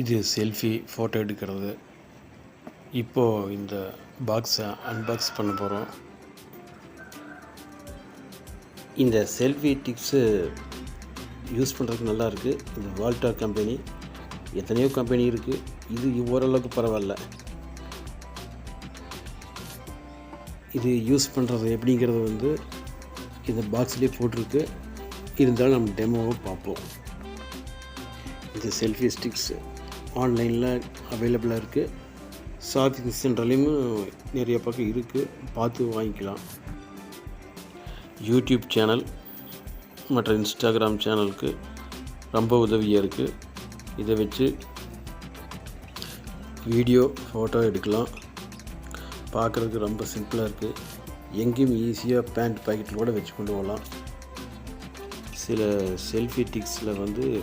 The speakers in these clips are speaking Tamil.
இது செல்ஃபி ஃபோட்டோ எடுக்கிறது. இப்போது இந்த பாக்ஸை அன்பாக்ஸ் பண்ண போகிறோம் இந்த செல்ஃபி டிப்ஸு யூஸ் பண்ணுறதுக்கு நல்லா இருக்குது இது வால்டா கம்பெனி எத்தனையோ கம்பெனி இருக்குது இது ஓரளவுக்கு பரவாயில்ல. இது யூஸ் பண்ணுறது எப்படிங்கிறது வந்து இந்த பாக்ஸ்லேயே போட்டிருக்கு. இருந்தாலும் நம்ம டெமோவை பார்ப்போம். இந்த செல்ஃபி ஸ்டிக்ஸு ஆன்லைனில் அவைலபிளாக இருக்குது. ஷாப்பிங் சென்டர்லேயும் நிறைய பக்கம் இருக்குது. பார்த்து வாங்கிக்கலாம். யூடியூப் சேனல் மற்ற இன்ஸ்டாகிராம் சேனலுக்கு ரொம்ப உதவியாக இருக்குது. இதை வச்சு வீடியோ ஃபோட்டோ எடுக்கலாம். பார்க்குறதுக்கு ரொம்ப சிம்பிளாக இருக்குது. எங்கேயும் ஈஸியாக பேண்ட் பாக்கெட்டில் கூட வச்சு கொண்டு போகலாம். சில செல்ஃபி டிக்ஸில் வந்து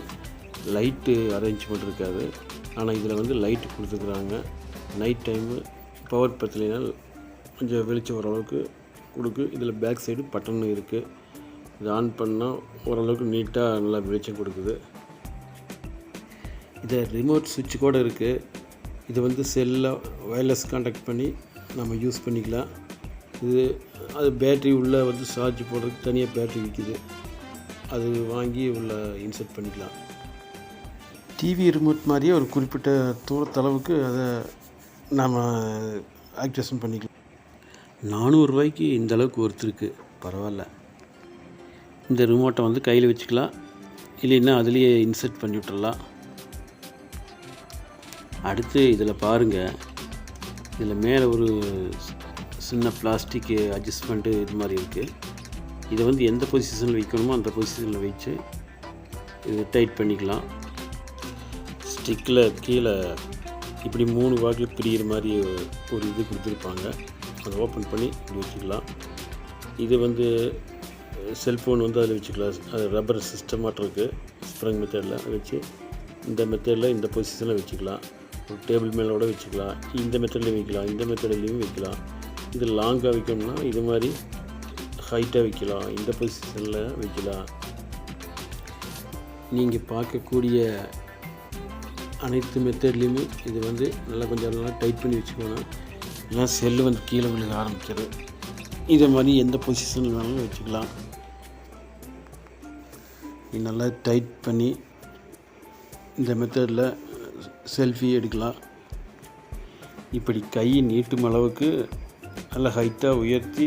லைட்டு அரேஞ்ச்மெண்ட் இருக்காது. ஆனால் இதில் வந்து லைட் கொடுத்துருக்குறாங்க நைட் டைமு பவர் பத்தலைனால் கொஞ்சம் வெளிச்சம் ஓரளவுக்கு கொடுக்கு. இதில் பேக் சைடு பட்டன் இருக்குது இது ஆன் பண்ணால் ஓரளவுக்கு நீட்டாக நல்லா வெளிச்சம் கொடுக்குது. இதை ரிமோட் சுவிட்ச் கூட இருக்குது இது வந்து செல்லில் ஒயர்லெஸ் கான்டாக்ட் பண்ணி நம்ம யூஸ் பண்ணிக்கலாம். இது அது பேட்ரி உள்ளே வந்து சார்ஜ் போடுறதுக்கு தனியாக பேட்ரி விற்கிது அது வாங்கி உள்ள இன்சர்ட் பண்ணிக்கலாம். டிவி ரிமோட் மாதிரியே ஒரு குறிப்பிட்ட தூரத்தளவுக்கு அதை நாம் ஆக்டிவேஷன் பண்ணிக்கலாம். நானூறுரூவாய்க்கு இந்த அளவுக்கு ஒருத்தருக்கு பரவாயில்ல. இந்த ரிமோட்டை வந்து கையில் வச்சுக்கலாம். இல்லைன்னா அதுலேயே இன்சர்ட் பண்ணி விட்டுறலாம். அடுத்து இதில் பாருங்கள் இதில் மேலே ஒரு சின்ன பிளாஸ்டிக் அட்ஜஸ்ட்மெண்ட்டு இது மாதிரி இருக்குது இதை வந்து எந்த பொசிஷனில் வைக்கணுமோ அந்த பொசிஷனில் வச்சு இது டைட் பண்ணிக்கலாம். ஸ்டிக்கில் கீழே இப்படி மூணு வாக்கில் பிரிகிற மாதிரி ஒரு இது கொடுத்துருப்பாங்க. அதை ஓப்பன் பண்ணி இப்படி வச்சுக்கலாம். இது வந்து செல்ஃபோன் வந்து அதில் வச்சுக்கலாம். அது ரப்பர் சிஸ்டமாட்டம் இருக்குது ஸ்ப்ரிங் மெத்தடில் வச்சு இந்த மெத்தடில் இந்த பொசிஷனில் வச்சுக்கலாம். ஒரு டேபிள் மேலே கூட வச்சுக்கலாம். இந்த மெத்தட்லேயும் வைக்கலாம். இந்த மெத்தட்லேயும் வைக்கலாம். இது லாங்காக வைக்கணும்னா இது மாதிரி ஹைட்டாக வைக்கலாம். இந்த பொசிஷனில் வைக்கலாம். நீங்கள் பார்க்கக்கூடிய அனைத்து மெத்தட்லேயுமே இது வந்து நல்லா கொஞ்சம் நல்லா டைட் பண்ணி வச்சுக்கணும் ஏன்னா செல்லு வந்து கீழே விழுக ஆரம்பிக்கிறது. இதை மாதிரி எந்த பொசிஷனில் வேணாலும் வச்சுக்கலாம். இது நல்லா டைட் பண்ணி இந்த மெத்தடில் செல்ஃபி எடுக்கலாம். இப்படி கையை நீட்டும் அளவுக்கு நல்லா ஹைட்டாக உயர்த்தி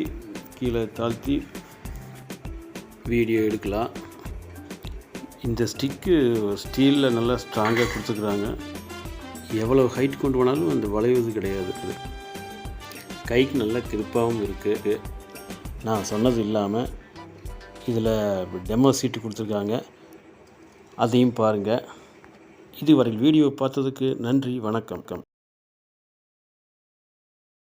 கீழே தாழ்த்தி வீடியோ எடுக்கலாம். இந்த ஸ்டிக்கு ஸ்டீலில் நல்லா ஸ்ட்ராங்காக கொடுத்துருக்குறாங்க. எவ்வளோ ஹைட் கொண்டு போனாலும் அந்த வளைவது கிடையாது. அது கைக்கு நல்லா கிருப்பாகவும் இருக்குது நான் சொன்னது இல்லாமல் இதில் டெமோ சீட்டு கொடுத்துருக்காங்க. அதையும் பாருங்கள் இதுவரை வீடியோ பார்த்ததுக்கு நன்றி வணக்கம்